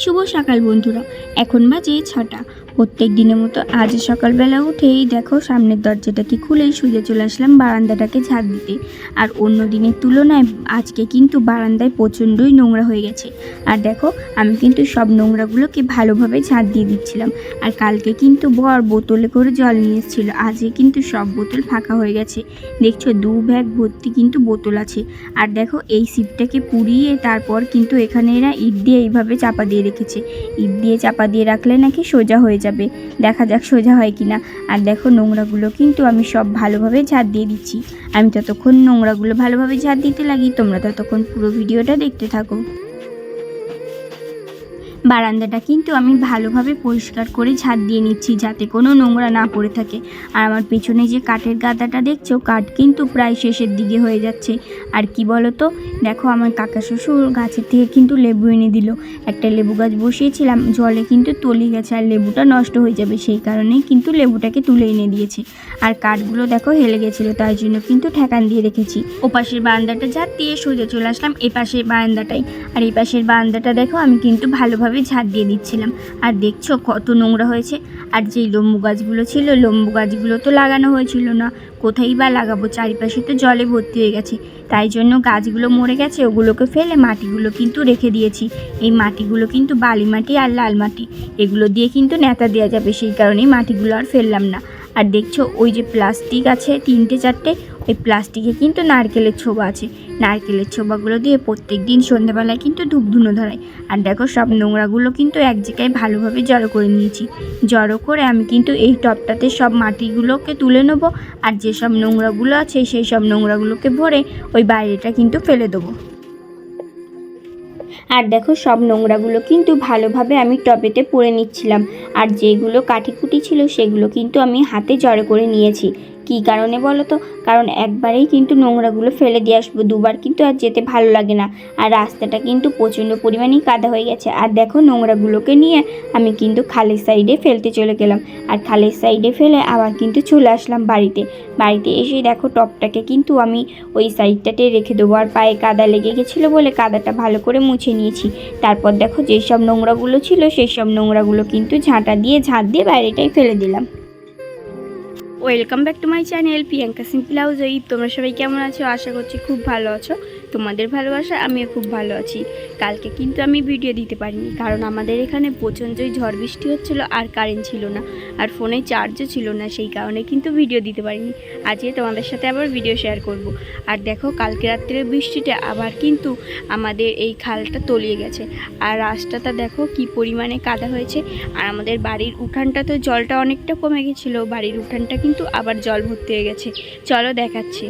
শুভ সকাল বন্ধুরা, এখন বাজে ছটা। প্রত্যেক দিনের মতো আজ সকালবেলা উঠেই দেখো সামনের দরজাটাকে খুলেই শুয়ে চলে আসলাম বারান্দাটাকে ঝাড় দিতে। আর অন্য দিনের তুলনায় আজকে কিন্তু বারান্দায় প্রচণ্ডই নোংরা হয়ে গেছে। আর দেখো, আমি কিন্তু সব নোংরাগুলোকে ভালোভাবে ঝাড় দিয়ে দিচ্ছিলাম। আর কালকে কিন্তু বর বোতলে করে জল নিয়ে এসেছিল। আজকে কিন্তু সব বোতল ফাঁকা হয়ে গেছে। দেখছ, দু ব্যাগ ভর্তি কিন্তু বোতল আছে। আর দেখো, এই সিপটাকে পুড়িয়ে তারপর কিন্তু এখানে এরা ইট দিয়ে এইভাবে চাপা দিয়ে রেখেছে। ইট দিয়ে চাপা দিয়ে রাখলে নাকি সোজা হয়ে যাবে। দেখা যাক সোজা হয় কিনা। আর দেখো নোংরাগুলো কিন্তু আমি সব ভালোভাবে ঝাড় দিয়ে দিচ্ছি। আমি ততক্ষণ নোংরাগুলো ভালোভাবে ঝাড় দিতে লাগি, তোমরা ততক্ষণ পুরো ভিডিওটা দেখতে থাকো। বারান্দাটা কিন্তু আমি ভালোভাবে পরিষ্কার করে ঝাড় দিয়ে নিচ্ছি যাতে কোনো নোংরা না পড়ে থাকে। আর আমার পেছনে যে কাঠের গাদাটা দেখছ, কাঠ কিন্তু প্রায় শেষের দিকে হয়ে যাচ্ছে। আর কি বলো তো দেখো আমার কাকা শ্বশুর গাছের থেকে কিন্তু লেবু এনে দিল। একটা লেবু গাছ বসিয়েছিলাম, জলে কিন্তু তলি গেছে আর লেবুটা নষ্ট হয়ে যাবে। সেই কারণেই কিন্তু লেবুটাকে তুলে এনে দিয়েছে। আর কাঠগুলো দেখো হেলে গেছিল, তাই জন্য কিন্তু ঠেকান দিয়ে রেখেছি। ও পাশের বারান্দাটা ঝাড় দিয়ে সোজা চলে আসলাম এ পাশের বারান্দাটাই আর এই পাশের বারান্দাটা দেখো, আমি কিন্তু ভালোভাবে ঝাড় দিয়ে দিচ্ছিলাম। আর দেখছ কত নোংরা হয়েছে। আর যেই লম্বু গাছগুলো ছিল, লম্বু গাছগুলো তো লাগানো হয়েছিল না। কোথায় বা লাগাবো? চারিপাশে তো জলে ভর্তি হয়ে গেছে। তাই জন্য গাছগুলো মরে গেছে, ওগুলোকে ফেলে মাটিগুলো কিন্তু রেখে দিয়েছি। এই মাটিগুলো কিন্তু বালি মাটি আর লাল মাটি। এগুলো দিয়ে কিন্তু নেতা দেওয়া যাবে। সেই কারণেই মাটিগুলো আর ফেললাম না। আর দেখছ, ওই যে প্লাস্টিক আছে, তিনটে, চারটে ওই প্লাস্টিকে কিন্তু নারকেলের ছোবা আছে। নারকেলের ছোবাগুলো দিয়ে প্রত্যেক দিন সন্ধ্যাবেলায় কিন্তু ধূপ ধুনো ধরাই আর দেখো সব নোংরাগুলো কিন্তু এক জায়গায় ভালোভাবে জড়ো করে নিয়েছি। জড়ো করে আমি কিন্তু এই টবটাতে সব মাটিগুলোকে তুলে নেব আর যেসব নোংরাগুলো আছে সেই সব নোংরাগুলোকে ভরে ওই বাইরেটা কিন্তু ফেলে দেবো। আর দেখো সব নোংরাগুলো কিন্তু ভালোভাবে আমি টবেতে পুড়ে নিচ্ছিলাম। আর যেগুলো কাঠিকুটি ছিল সেগুলো কিন্তু আমি হাতে জড়ো করে নিয়েছি। কী কারণে বলো তো কারণ একবারেই কিন্তু নোংরাগুলো ফেলে দিয়ে আসব, দুবার কিন্তু আর যেতে ভালো লাগে না। আর রাস্তাটা কিন্তু প্রচণ্ড পরিমাণেই কাদা হয়ে গেছে। আর দেখো নোংরাগুলোকে নিয়ে আমি কিন্তু খালের সাইডে ফেলতে চলে গেলাম। আর খালের সাইডে ফেলে আবার কিন্তু চলে আসলাম বাড়িতে। বাড়িতে এসে দেখো টপটাকে কিন্তু আমি ওই সাইডটাতে রেখে দেবো। আর পায়ে কাদা লেগে গেছিল বলে কাদাটা ভালো করে মুছে নিয়েছি। তারপর দেখো যেসব নোংরাগুলো ছিল সেই সব নোংরাগুলো কিন্তু ঝাঁটা দিয়ে, ঝাঁট দিয়ে বাইরেটাই ফেলে দিলাম। Welcome back to my channel Priyanka simple house ওই তোমরা সবাই কেমন আছো? আশা করছি খুব ভালো আছো। তোমাদের ভালোবাসা, আমিও খুব ভালো আছি। কালকে কিন্তু আমি ভিডিও দিতে পারিনি, কারণ আমাদের এখানে প্রচণ্ডই ঝড় বৃষ্টি হচ্ছিল আর কারেন্ট ছিল না, আর ফোনে চার্জও ছিল না, সেই কারণে কিন্তু ভিডিও দিতে পারিনি। আজকে তোমাদের সাথে আবার ভিডিও শেয়ার করব। আর দেখো, কালকে রাত্রের বৃষ্টিতে আবার কিন্তু আমাদের এই খালটা তলিয়ে গেছে। আর রাস্তাটা দেখো, কি পরিমাণে কাদা হয়েছে। আর আমাদের বাড়ির উঠানটা তো জলটা অনেকটা কমে গেছিল, বাড়ির উঠানটা কিন্তু আবার জল ভর্তি হয়ে গেছে। চলো দেখাচ্ছি।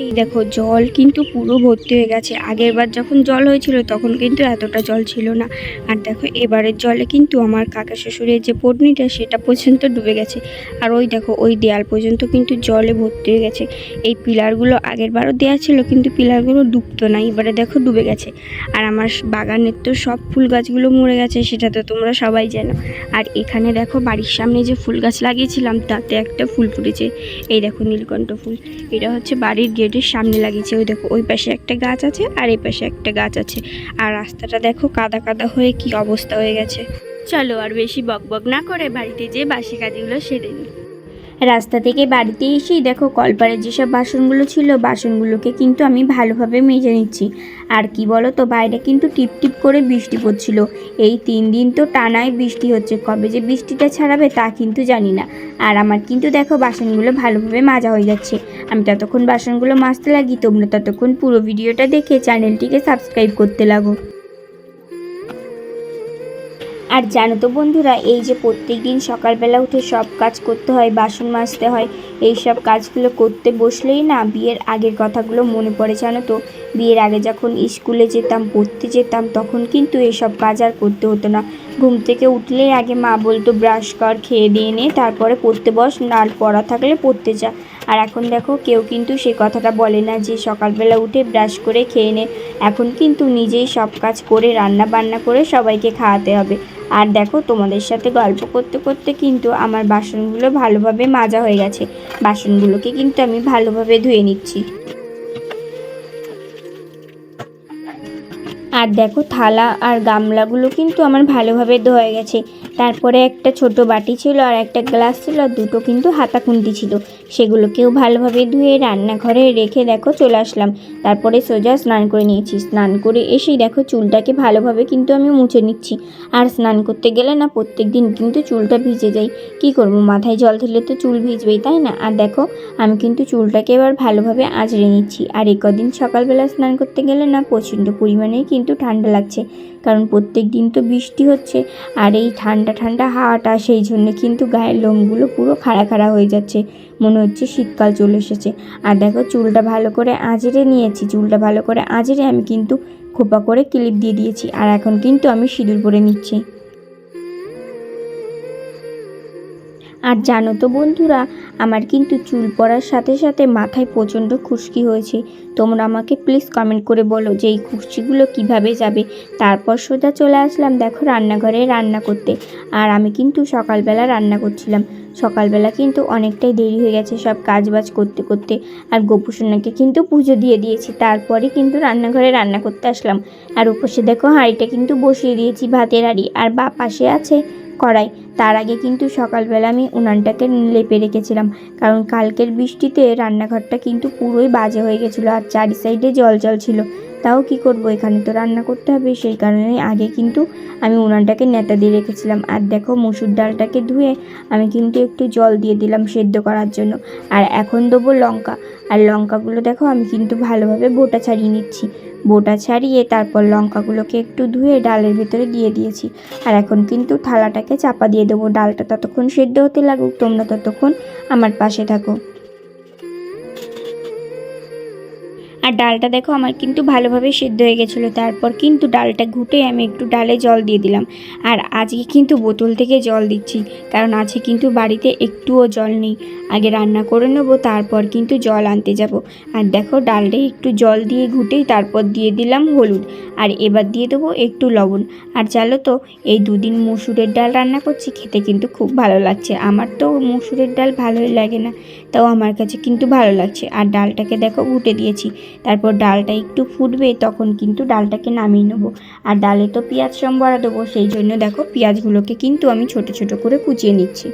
এই দেখো, জল কিন্তু পুরো ভর্তি হয়ে গেছে। আগের বার যখন জল হয়েছিল, তখন কিন্তু এতটা জল ছিল না। আর দেখো, এবারের জলে কিন্তু আমার কাকা শ্বশুরের যে পটনিটা সেটা পর্যন্ত ডুবে গেছে। আর ওই দেখো, ওই দেয়াল পর্যন্ত কিন্তু জলে ভর্তি হয়ে গেছে। এই পিলারগুলো আগের বারও দেওয়া ছিল, কিন্তু পিলারগুলো ডুবতো না। এবারে দেখো, ডুবে গেছে। আর আমার বাগানের তো সব ফুল গাছগুলো মরে গেছে, সেটা তো তোমরা সবাই জানো। আর এখানে দেখো, বাড়ির সামনে যে ফুল গাছ লাগিয়েছিলাম, তাতে একটা ফুল ফুটেছে। এই দেখো, নীলকণ্ঠ ফুল। এটা হচ্ছে বাড়ির গেটের সামনে লাগিয়েছে। ওই দেখো, ওই পাশে একটা গাছ আছে আর এই পাশে একটা গাছ আছে। আর রাস্তাটা দেখো, কাদা কাদা হয়ে কি অবস্থা হয়ে গেছে। চলো আর বেশি বকবক না করে বাড়িতে যে বাসি কাজগুলো সেরে নিই। রাস্তা থেকে বাড়িতে এসেই দেখো কলপারে যেসব বাসনগুলো ছিল, বাসনগুলোকে কিন্তু আমি ভালোভাবে মেজে নিচ্ছি। আর কি বলো তো বাইরে কিন্তু টিপ টিপ করে বৃষ্টি পড়ছিল। এই তিন দিন তো টানায় বৃষ্টি হচ্ছে, কবে যে বৃষ্টিটা ছাড়াবে তা কিন্তু জানি না। আর আমার কিন্তু দেখো বাসনগুলো ভালোভাবে মাজা হয়ে যাচ্ছে। আমি ততক্ষণ বাসনগুলো মাজতে লাগি, তোমরা ততক্ষণ পুরো ভিডিওটা দেখে চ্যানেলটিকে সাবস্ক্রাইব করতে লাগো। আর জানো তো বন্ধুরা, এই যে প্রত্যেক দিন সকালবেলা উঠে সব কাজ করতে হয়, বাসন মাজতে হয়, এই সব কাজগুলো করতে বসলেই না বিয়ের আগের কথাগুলো মনে পড়ে, জানো তো। বিয়ের আগে যখন স্কুলে যেতাম, পড়তে যেতাম, তখন কিন্তু এসব কাজ আর করতে হতো না। ঘুম থেকে উঠলেই আগে মা বলতো, ব্রাশ কর, খেয়ে দিয়ে নে, তারপরে পড়তে বস, না পড়া থাকলে পড়তে যা। আর এখন দেখো, কেউ কিন্তু সে কথাটা বলে না যে, সকালবেলা উঠে ব্রাশ করে খেয়ে নে। এখন কিন্তু নিজেই সব কাজ করে রান্না বান্না করে সবাইকে খাওয়াতে হবে। আর দেখো, তোমাদের সাথে গল্প করতে করতে কিন্তু আমার বাসনগুলো ভালোভাবে মাজা হয়ে গেছে। বাসনগুলোকে কিন্তু আমি ভালোভাবে ধুয়ে নিচ্ছি। আর দেখো, থালা আর গামলাগুলো কিন্তু আমার ভালোভাবে ধোয়া গেছে। তারপরে একটা ছোট বাটি ছিল আর একটা গ্লাস ছিল, আর দুটো কিন্তু হাতা খুন্তি ছিল। সেগুলোকেও ভালোভাবে ধুয়ে রান্নাঘরে রেখে দেখো চলে আসলাম। তারপরে সোজা স্নান করে নিয়েছি। স্নান করে এসেই দেখো চুলটাকে ভালোভাবে কিন্তু আমি মুছে নিচ্ছি। আর স্নান করতে গেলে না প্রত্যেক দিন কিন্তু চুলটা ভিজে যায়। কি করব, মাথায় জল দিলে তো চুল ভিজবেই, তাই না? আর দেখো, আমি কিন্তু চুলটাকে এবার ভালোভাবে আঁচড়ে নিচ্ছি। আর এই কদিন সকালবেলা স্নান করতে গেলে না প্রচণ্ড পরিমাণেই কিন্তু ঠান্ডা লাগছে। কারণ প্রত্যেক দিন তো বৃষ্টি হচ্ছে আর এই ঠান্ডা ঠান্ডা হাওয়াটা সেই জন্য কিন্তু গায়ের লোমগুলো পুরো খাড়া খাড়া হয়ে যাচ্ছে। মনে হচ্ছে শীতকাল চলে এসেছে। আর দেখো চুলটা ভালো করে আঁচড়ে নিয়েছি। চুলটা ভালো করে আঁচড়ে আমি কিন্তু খোপা করে ক্লিপ দিয়ে দিয়েছি। আর এখন কিন্তু আমি সিঁদুর পরে নিচ্ছি। আর জানো তো বন্ধুরা, আমার কিন্তু চুল পড়ার সাথে সাথে মাথায় প্রচণ্ড খুশকি হয়েছে। তোমরা আমাকে প্লিজ কমেন্ট করে বলো যে এই খুশকিগুলো কীভাবে যাবে। তারপর সোজা চলে আসলাম দেখো রান্নাঘরে রান্না করতে। আর আমি কিন্তু সকালবেলা রান্না করছিলাম। সকালবেলা কিন্তু অনেকটাই দেরি হয়ে গেছে সব কাজবাজ করতে করতে। আর গোপুসোনাকে কিন্তু পুজো দিয়ে দিয়েছি, তারপরে কিন্তু রান্নাঘরে রান্না করতে আসলাম। আর উপসে দেখো হাঁড়িটা কিন্তু বসিয়ে দিয়েছি ভাতের হাঁড়ি। আর বা পাশে আছে কড়াই তার আগে কিন্তু সকালবেলা আমি উনানটাকে লেপে রেখেছিলাম। কারণ কালকের বৃষ্টিতে রান্নাঘরটা কিন্তু পুরোই বাজে হয়ে গেছিল আর চারি সাইডে জল জল ছিল। তাও কি করব? এখানে তো রান্না করতে হবে, সেই কারণে আগে কিন্তু আমি উনানটাকে নেতা দিয়ে রেখেছিলাম। আর দেখো মুসুর ডালটাকে ধুয়ে আমি কিন্তু একটু জল দিয়ে দিলাম সেদ্ধ করার জন্য। আর এখন দেবো লঙ্কা। আর লঙ্কাগুলো দেখো আমি কিন্তু ভালোভাবে বোটা ছাড়িয়ে নিচ্ছি। বোটা ছাড়িয়ে তারপর লঙ্কাগুলোকে একটু ধুয়ে ডালের ভিতরে দিয়ে দিয়েছি। আর এখন কিন্তু থালাটাকে চাপা দিয়ে দেবো। ডালটা ততক্ষণ সেদ্ধ হতে লাগুক, তোমরা ততক্ষণ আমার পাশে থাকো। আর ডালটা দেখো আমার কিন্তু ভালোভাবে সেদ্ধ হয়ে গেছিল। তারপর কিন্তু ডালটা ঘুটে আমি একটু ডালে জল দিয়ে দিলাম। আর আজকে কিন্তু বোতল থেকে জল দিচ্ছি, কারণ আজকে কিন্তু বাড়িতে একটুও জল নেই। আগে রান্না করে নেব, তারপর কিন্তু জল আনতে যাব। আর দেখো ডালটা একটু জল দিয়ে ঘুটেই তারপর দিয়ে দিলাম হলুদ। আর এবার দিয়ে দেবো একটু লবণ। আর জানো তো, এই দুদিন মুসুরের ডাল রান্না করছি, খেতে কিন্তু খুব ভালো লাগছে। আমার তো মুসুরের ডাল ভালোই লাগে না, তাও আমার কাছে কিন্তু ভালো লাগছে। আর ডালটাকে দেখো ঘুটে দিয়েছি। তারপর ডালটা একটু ফুটবে, তখন কিন্তু ডালটাকে নামিয়ে নেব। আর ডালে তো পেঁয়াজ সম্বরা দেবো, সেই জন্য দেখো পেঁয়াজগুলোকে কিন্তু আমি ছোট ছোট করে কুচিয়ে নিচ্ছি।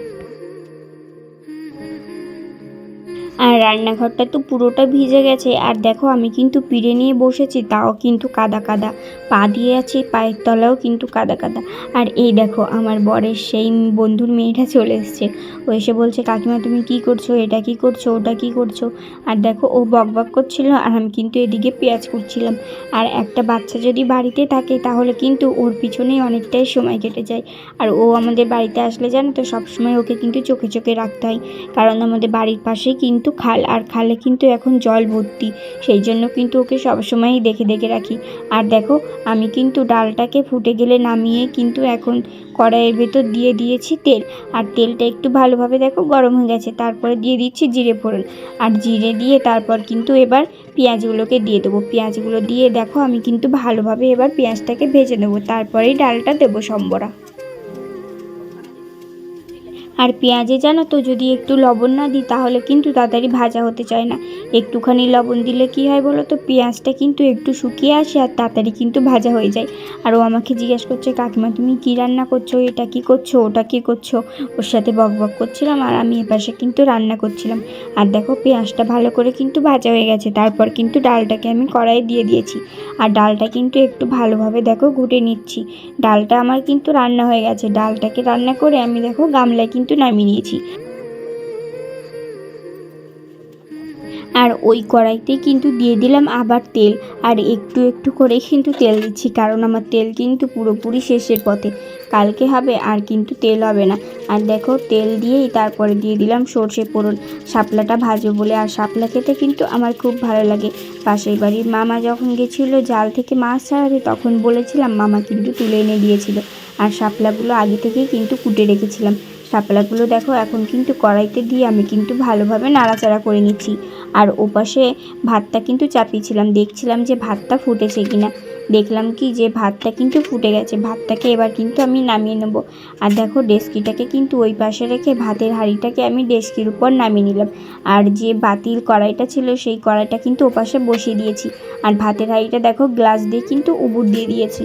আর রান্নাঘরটা তো পুরোটা ভিজে গেছে। আর দেখো, আমি কিন্তু পিড়ে নিয়ে বসেছি, তাও কিন্তু কাদা কাদা। পা দিয়ে আছে, পায়ের তলাও কিন্তু কাদা কাদা। আর এই দেখো, আমার বরের সেই বন্ধুর মেয়েটা চলে এসছে। ও এসে বলছে, কাকিমা, তুমি কি করছ? এটা কি করছ? ওটা কি করছ? আর দেখো, ও বক বক করছিল, আর আমি কিন্তু এদিকে পেঁয়াজ করছিলাম আর একটা বাচ্চা যদি বাড়িতে থাকে, তাহলে কিন্তু ওর পিছনেই অনেকটাই সময় কেটে যায়। আর ও আমাদের বাড়িতে আসলে জানো তো, সবসময় ওকে কিন্তু চোখে চোখে রাখতে হয়। কারণ আমাদের বাড়ির পাশেই কিন্তু খাল, আর খালে কিন্তু এখন জল ভর্তি। সেই জন্য কিন্তু ওকে সবসময়ই দেখে দেখে রাখি। আর দেখো, আমি কিন্তু ডালটাকে ফুটে গেলে নামিয়ে কিন্তু এখন কড়াইয়ের ভেতর দিয়ে দিয়েছি তেল। আর তেলটা একটু ভালোভাবে দেখো গরম হয়ে গেছে, তারপরে দিয়ে দিচ্ছি জিরে ফোড়ন। আর জিরে দিয়ে তারপর কিন্তু এবার পেঁয়াজগুলোকে দিয়ে দেবো। পেঁয়াজগুলো দিয়ে দেখো, আমি কিন্তু ভালোভাবে এবার পেঁয়াজটাকে ভেজে নেব। তারপরেই ডালটা দেবো সম্বরা। আর পেঁয়াজে জানো তো, যদি একটু লবণ না দিই, তাহলে কিন্তু তাড়াতাড়ি ভাজা হতে চায় না। একটুখানি লবণ দিলে কি হয় বলো তো, পেঁয়াজটা কিন্তু একটু শুকিয়ে আসে আর তাড়াতাড়ি কিন্তু ভাজা হয়ে যায়। আর ও আমাকে জিজ্ঞেস করছে, কাকিমা তুমি কী রান্না করছ? এটা কি করছ? ওটা কি করছ? ওর সাথে বক বক করছিলাম আর আমি এপাশে কিন্তু রান্না করছিলাম। আর দেখো, পেঁয়াজটা ভালো করে কিন্তু ভাজা হয়ে গেছে। তারপর কিন্তু ডালটাকে আমি কড়াই দিয়ে দিয়েছি। আর ডালটা কিন্তু একটু ভালোভাবে দেখো, ঘুটে নিচ্ছি। ডালটা আমার কিন্তু রান্না হয়ে গেছে। ডালটাকে রান্না করে আমি দেখো, গামলায় কিন্তু নামিয়ে নিয়েছি আর ওই কড়াইতেই কিন্তু দিয়ে দিলাম আবার তেল। আর একটু একটু করে কিন্তু তেল দিচ্ছি, কারণ আমার তেল কিন্তু পুরোপুরি শেষের পথে। কালকে হবে, আর কিন্তু তেল হবে না। আর দেখো, তেল দিয়েই তারপরে দিয়ে দিলাম সর্ষে ফোড়ন। শাপলাটা ভাজো বলে, আর শাপলা খেতে কিন্তু আমার খুব ভালো লাগে। পাশের বাড়ির মামা যখন গেছিল, জাল থেকে মাছ ছাড়াতে তখন বলেছিলাম, মামা কিন্তু তুলে এনে দিয়েছিল। আর শাপলাগুলো আগে থেকেই কিন্তু কুটে রেখেছিলাম। শাপলাগুলো দেখো, এখন কিন্তু কড়াইতে দিয়ে আমি কিন্তু ভালোভাবে নাড়াচাড়া করে নিচ্ছি। আর ওপাশে ভাতটা কিন্তু চাপিয়েছিলাম, দেখছিলাম যে ভাতটা ফুটেছে কিনা। দেখলাম কি যে ভাতটা কিন্তু ফুটে গেছে, ভাতটাকে এবার কিন্তু আমি নামিয়ে নেব। আর দেখো, ডেস্কিটাকে কিন্তু ওই পাশে রেখে ভাতের হাঁড়িটাকে আমি ডেস্কির উপর নামিয়ে নিলাম। আর যে বাতিল কড়াইটা ছিল, সেই কড়াইটা কিন্তু ওপাশে বসিয়ে দিয়েছি। আর ভাতের হাঁড়িটা দেখো, গ্লাস দিয়ে কিন্তু উবুর দিয়ে দিয়েছি।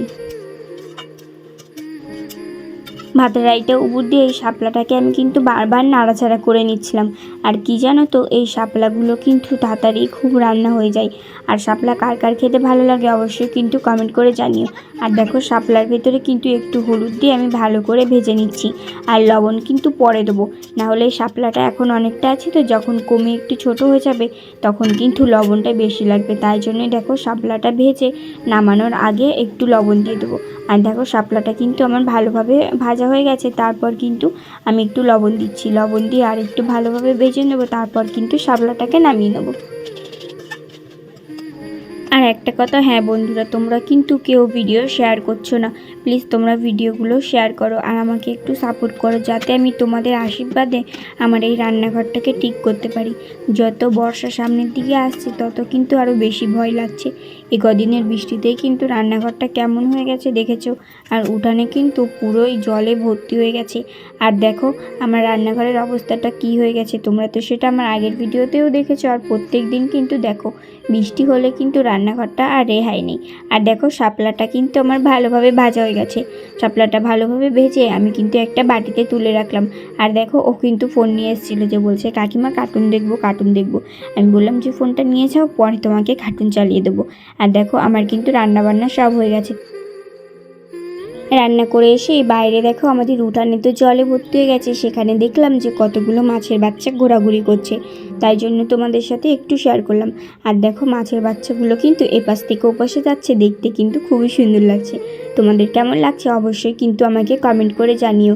ভাতের রাইটা উবুর দিয়ে এই শাপলাটাকে আমি কিন্তু বারবার নাড়াচাড়া করে নিচ্ছিলাম। আর কি জানো তো, এই শাপলাগুলো কিন্তু তাড়াতাড়ি খুব রান্না হয়ে যায়। আর শাপলা কার কার খেতে ভালো লাগে অবশ্যই কিন্তু কমেন্ট করে জানিও। আর দেখো শাপলার ভেতরে কিন্তু একটু হলুদ দিয়ে আমি ভালো করে ভেজে নিচ্ছি। আর লবণ কিন্তু পরে দেবো। নাহলে শাপলাটা এখন অনেকটা আছে তো যখন কমে একটু ছোট হয়ে যাবে তখন কিন্তু লবণটা বেশি লাগবে। তাই জন্যই দেখো শাপলাটা ভেজে নামানোর আগে একটু লবণ দিয়ে দেবো। আর দেখো শাপলাটা কিন্তু আমার ভালোভাবে ভাজা হয়ে গেছে। তারপর কিন্তু আমি একটু লবণ দিচ্ছি। লবণ দিয়ে আর একটু ভালোভাবে ভেজে নেব। তারপর কিন্তু শাপলাটাকে নামিয়ে নেব। আর একটা কথা হ্যাঁ বন্ধুরা তোমরা কিন্তু কেউ ভিডিও শেয়ার করছ না। প্লিজ তোমরা ভিডিওগুলো শেয়ার করো আর আমাকে একটু সাপোর্ট করো যাতে আমি তোমাদের আশীর্বাদে আমার এই রান্নাঘরটাকে ঠিক করতে পারি। যত বর্ষা সামনের দিকে আসছে, তত কিন্তু আরও বেশি ভয় লাগছে। এই কদিনের বৃষ্টিতেই কিন্তু রান্নাঘরটা কেমন হয়ে গেছে দেখেছ? আর উঠানে কিন্তু পুরোই জলে ভর্তি হয়ে গেছে। আর দেখো, আমার রান্নাঘরের অবস্থাটা কি হয়ে গেছে? তোমরা তো সেটা আমার আগের ভিডিওতেও দেখেছ। আর প্রত্যেক দিন কিন্তু দেখো, বৃষ্টি হলে কিন্তু রান্নাঘরটা আর রেহাই নেই। আর দেখো, শাপলাটা কিন্তু আমার ভালোভাবে ভাজা গেছে। শাপলাটা ভালোভাবে ভেজে আমি কিন্তু একটা বাটিতে তুলে রাখলাম। আর দেখো, ও কিন্তু ফোন নিয়ে এসেছিল যে বলছে, কাকিমা কার্টুন দেখব কার্টুন দেখব। আমি বললাম, যে ফোনটা নিয়ে যাও, পরে তোমাকে কার্টুন চালিয়ে দেবো। আর দেখো, আমার কিন্তু রান্নাবান্না সব হয়ে গেছে। রান্না করে এসে বাইরে দেখো আমাদের উঠানে তো জলে ভর্তি হয়ে গেছে, সেখানে দেখলাম যে কতগুলো মাছের বাচ্চা ঘোরাঘুরি করছে। তাই জন্য তোমাদের সাথে একটু শেয়ার করলাম। আর দেখো মাছের বাচ্চাগুলো কিন্তু এপাশ থেকে ওপাশে যাচ্ছে, দেখতে কিন্তু খুবই সুন্দর লাগছে। তোমাদের কেমন লাগছে অবশ্যই কিন্তু আমাকে কমেন্ট করে জানিও।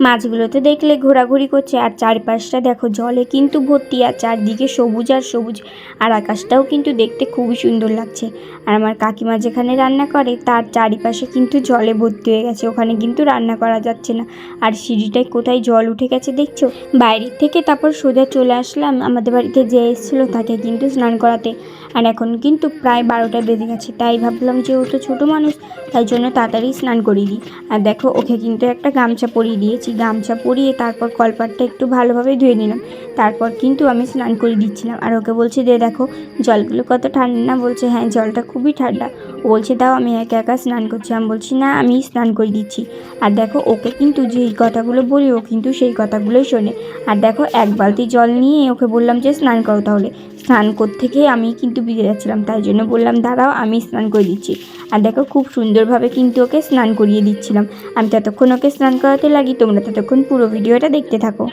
মাছগুলোতে দেখলে ঘোরাঘুরি করছে, আর চারপাশটা দেখো, জলে কিন্তু ভর্তি, আর চারদিকে সবুজ আর সবুজ, আর আকাশটাও কিন্তু দেখতে খুবই সুন্দর লাগছে। আর আমার কাকিমা যেখানে রান্না করে, তার চারিপাশে কিন্তু জলে ভর্তি হয়ে গেছে, ওখানে কিন্তু রান্না করা যাচ্ছে না। আর সিঁড়িটায় কোথায় জল উঠে গেছে দেখছ? বাইরের থেকে তারপর সোজা চলে আসলাম, আমাদের বাড়িতে যে এসেছিল তাকে কিন্তু স্নান করাতে। আর এখন কিন্তু প্রায় বারোটা বেজে গেছে তাই ভাবলাম যে ও তো ছোটো মানুষ, তাই জন্য তাড়াতাড়ি স্নান করিয়ে দিই আর দেখো, ওকে কিন্তু একটা গামছা পরিয়ে দিয়েছি। গামছা পরিয়ে তারপর কলপাটটা একটু ভালোভাবে ধুয়ে নিলাম। তারপর কিন্তু আমি স্নান করে দিচ্ছিলাম। আর ওকে বলছি, দে দেখো, জলগুলো কত ঠান্ডা। না, বলছে হ্যাঁ জলটা খুবই ঠান্ডা। বলছে, দাও, আমি একা একা স্নান করছি। আমি বলছি, না, আমি স্নান করে দিচ্ছি। আর দেখো, ওকে কিন্তু যেই কথাগুলো বলি, ও কিন্তু সেই কথাগুলোই শোনে। আর দেখো, এক বালতি জল নিয়ে ওকে বললাম যে, স্নান করো তাহলে। স্নান করতে গিয়ে আমি কিন্তু ভিজে যাচ্ছিলাম, তাই জন্য বললাম, দাঁড়াও, আমি স্নান করে দিচ্ছি। আর দেখো, খুব সুন্দরভাবে কিন্তু ওকে স্নান করিয়ে দিচ্ছিলাম। আমি ততক্ষণ ওকে স্নান করাতে লাগি, তোমরা ততক্ষণ পুরো ভিডিওটা দেখতে থাকো।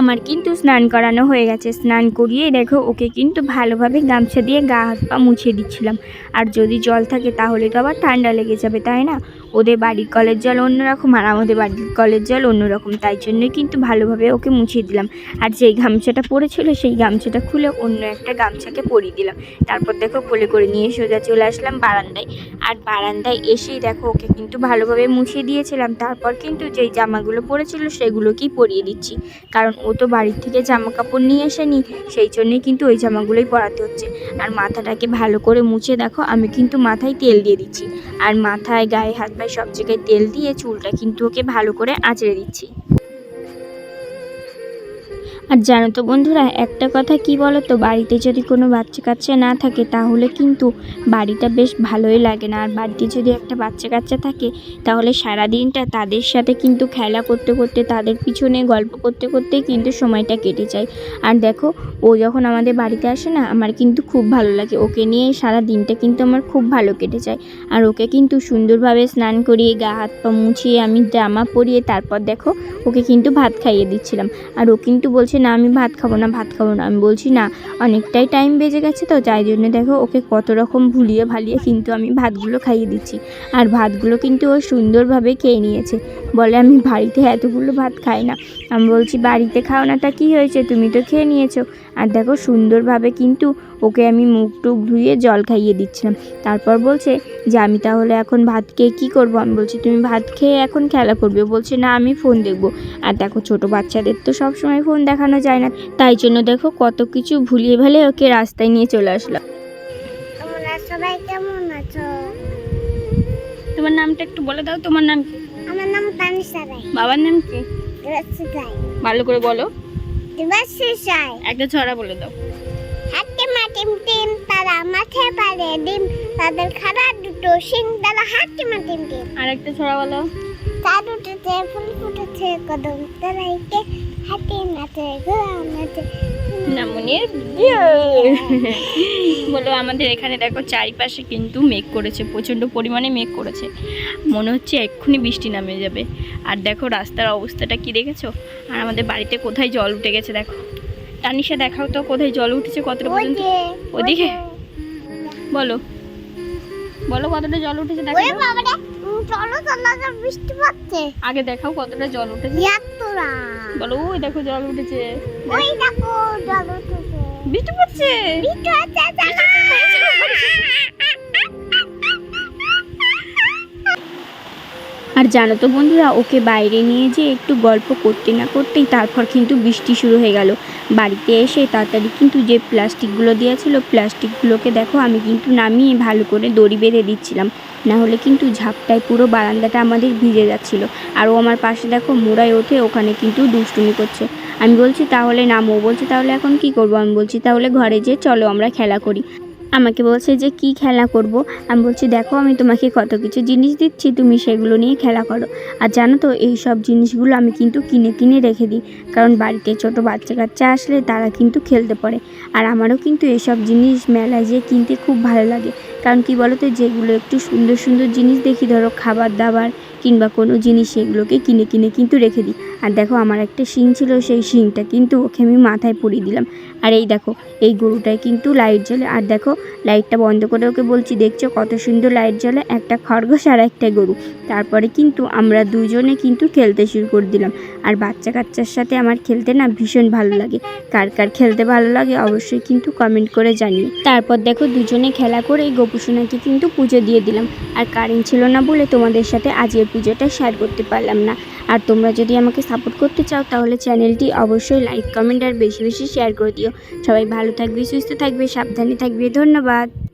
আমার কিন্তু স্নান করানো হয়ে গেছে। স্নান করিয়ে দেখো, ওকে কিন্তু ভালোভাবে গামছা দিয়ে গা হাত পা মুছে দিচ্ছিলাম। আর যদি জল থাকে, তাহলে তো আবার ঠান্ডা লেগে যাবে, তাই না? ওদের বাড়ির কলের জল অন্যরকম আর আমাদের বাড়ির কলের জল অন্যরকম। তাই জন্যই কিন্তু ভালোভাবে ওকে মুছিয়ে দিলাম। আর যেই গামছাটা পরেছিল সেই গামছাটা খুলে অন্য একটা গামছাকে পরিয়ে দিলাম। তারপর দেখো কোলে করে নিয়ে সোজা চলে আসলাম বারান্দায়। আর বারান্দায় এসেই দেখো ওকে কিন্তু ভালোভাবে মুছিয়ে দিয়েছিলাম। তারপর কিন্তু যেই জামাগুলো পরেছিল সেগুলোকেই পরিয়ে দিচ্ছি। কারণ ও তো বাড়ির থেকে জামা কাপড় নিয়ে আসেনি, সেই জন্যই কিন্তু ওই জামাগুলোই পরাতে হচ্ছে। আর মাথাটাকে ভালো করে মুছে দেখো, আমি কিন্তু মাথায় তেল দিয়ে দিচ্ছি। আর মাথায় গায়ে হাত সব জায়গায় তেল দিয়ে চুলটা কিন্তু ওকে ভালো করে আঁচড়ে দিচ্ছি। আর জানো তো বন্ধুরা, একটা কথা কি বলো তো বাড়িতে যদি কোনো বাচ্চা কাচ্চা না থাকে, তাহলে কিন্তু বাড়িটা বেশ ভালোই লাগে না। আর বাড়িতে যদি একটা বাচ্চা কাচ্চা থাকে, তাহলে সারা দিনটা তাদের সাথে কিন্তু খেলা করতে করতে, তাদের পিছনে গল্প করতে করতে কিন্তু সময়টা কেটে যায়। আর দেখো, ও যখন আমাদের বাড়িতে আসে না, আমার কিন্তু খুব ভালো লাগে। ওকে নিয়ে সারা দিনটা কিন্তু আমার খুব ভালো কেটে যায়। আর ওকে কিন্তু সুন্দরভাবে স্নান করিয়ে গা, হাত পা মুছিয়ে আমি জামা পরিয়ে তারপর দেখো, ওকে কিন্তু ভাত খাইয়ে দিচ্ছিলাম। আর ও কিন্তু বলছে না, আমি ভাত খাব না, ভাত খাব না। আমি বলছি, না, অনেকটাই টাইম বেজে গেছে তো, যাই জন্য দেখো ওকে কত রকম ভুলিয়ে ভালিয়ে কিন্তু আমি ভাতগুলো খাইয়ে দিচ্ছি। আর ভাতগুলো কিন্তু ও সুন্দরভাবে খেয়ে নিয়েছে। বলে, আমি বাড়িতে এতগুলো ভাত খাই না। আমি বলছি, বাড়িতে খাও না, তা কী হয়েছে? তুমি তো খেয়ে নিয়েছো। আর দেখো সুন্দরভাবে কিন্তু ওকে আমি মুখ টুক ধুয়ে জল খাইয়ে দিচ্ছিলাম। তারপর বলছে যে আমি তাহলে এখন ভাত খেয়ে কী করব? আমি বলছি তুমি ভাত খেয়ে এখন খেলা করবে। ও বলছে না আমি ফোন দেখব। আর দেখো ছোট বাচ্চাদের তো সবসময় ফোন দেখানো যায় না। তাই জন্য দেখো কত কিছু ভুলিয়ে ভালে ওকে রাস্তায় নিয়ে চলে আসলাম সবাই কেমন আছো? তোমার নামটা একটু বলে দাও তোমার নাম কি? আমার নাম তানিশা রায়। বাবার নাম কি? রায় ভালো করে বলো। দেবাশিস হয়। একটা ছড়া বলে দাও। হাতে মাটিম টিম তারা মাঠে পারে ডিম তাদের খাড়া দুটো সিং তারা হাতে মাটিম টিম আর একটা ছড়া বলো। তার উঠেছে ফুল ফুটেছে কদম তারাইতে হাতে নাচে গোলা নাচে। নামুনির বলো আমাদের এখানে দেখো চারিপাশে কিন্তু মেঘ করেছে প্রচণ্ড পরিমাণে মেঘ করেছে। মনে হচ্ছে এক্ষুনি বৃষ্টি নামে যাবে। আর দেখো রাস্তার অবস্থাটা কি দেখেছ? আর আমাদের বাড়িতে কোথায় জল উঠে গেছে দেখো। টানিসা দেখাও তো কোথায় জল উঠেছে কতটা পর্যন্ত? ওদিকে? বলো। বলো কতটা জল উঠেছে দেখো। চলো চলো চলো, বৃষ্টি পড়ছে। আগে দেখাও কতটা জল উঠেছে। ইয়াত্তরা বলো ওই দেখো জল উঠেছে। ওই দেখো জল উঠেছে। বৃষ্টি পড়ছে। বৃষ্টি হচ্ছে আর জানো তো বন্ধুরা ওকে বাইরে নিয়ে যে একটু গল্প করতে না করতেই তারপর কিন্তু বৃষ্টি শুরু হয়ে গেল। বাড়িতে এসে তাড়াতাড়ি কিন্তু যে প্লাস্টিকগুলো দেওয়া ছিল প্লাস্টিকগুলোকে দেখো আমি কিন্তু নামিয়ে ভালো করে দড়ি বেঁধে দিচ্ছিলাম। না হলে কিন্তু ঝাপটায় পুরো বারান্দাটা আমাদের ভিজে যাচ্ছিল। আর ও আমার পাশে দেখো মোড়ায় ওঠে, ওখানে কিন্তু দুষ্টুমি করছে। আমি বলছি, তাহলে নামো। বলছে, তাহলে এখন কি করব? আমি বলছি, তাহলে ঘরে যেয়ে চলো, আমরা খেলা করি। আমাকে বলছে যে, কি খেলা করব? আমি বলছি, দেখো, আমি তোমাকে কত কিছু জিনিস দিচ্ছি, তুমি সেগুলো নিয়ে খেলা করো। আর জানো তো, এই সব জিনিসগুলো আমি কিন্তু কিনে কিনে রেখে দিই। কারণ বাড়িতে ছোট বাচ্চা কাচ্চা আসলে তারা কিন্তু খেলতে পারে। আর আমারও কিন্তু এসব জিনিস মেলায় যেয়ে কিনতে খুব ভালো লাগে। কারণ কি বলো তো যেগুলো একটু সুন্দর সুন্দর জিনিস দেখি, ধরো খাবার দাবার কিংবা কোনো জিনিস, সেগুলোকে কিনে কিনে কিন্তু রেখে দিই। আর দেখো, আমার একটা শিং ছিল, সেই শিংটা কিন্তু ওকে আমি মাথায় পরিয়ে দিলাম। আর এই দেখো, এই গরুটায় কিন্তু লাইট জ্বলে। আর দেখো লাইটটা বন্ধ করে ওকে বলছি, দেখছ কত সুন্দর লাইট জ্বলে? একটা খরগোশ আর একটা গরু। তারপরে কিন্তু আমরা দুজনে কিন্তু খেলতে শুরু করে দিলাম। আর বাচ্চা কাচ্চার সাথে আমার খেলতে না ভীষণ ভালো লাগে। কার কার খেলতে ভালো লাগে অবশ্যই কিন্তু কমেন্ট করে জানিও। তারপর দেখো, দুজনে খেলা করে এই গোপুসোনাকে কিন্তু পুজো দিয়ে দিলাম। আর কারেন্ট ছিল না বলে তোমাদের সাথে আজকের পুজোটা শেয়ার করতে পারলাম না। আর তোমরা যদি আমাকে সাপোর্ট করতে চাও, তাহলে চ্যানেলটি অবশ্যই লাইক কমেন্ট আর বেশি বেশি শেয়ার করে দিও। সবাই ভালো থাকবে, সুস্থ থাকবে, সাবধানে থাকবে। ধন্যবাদ।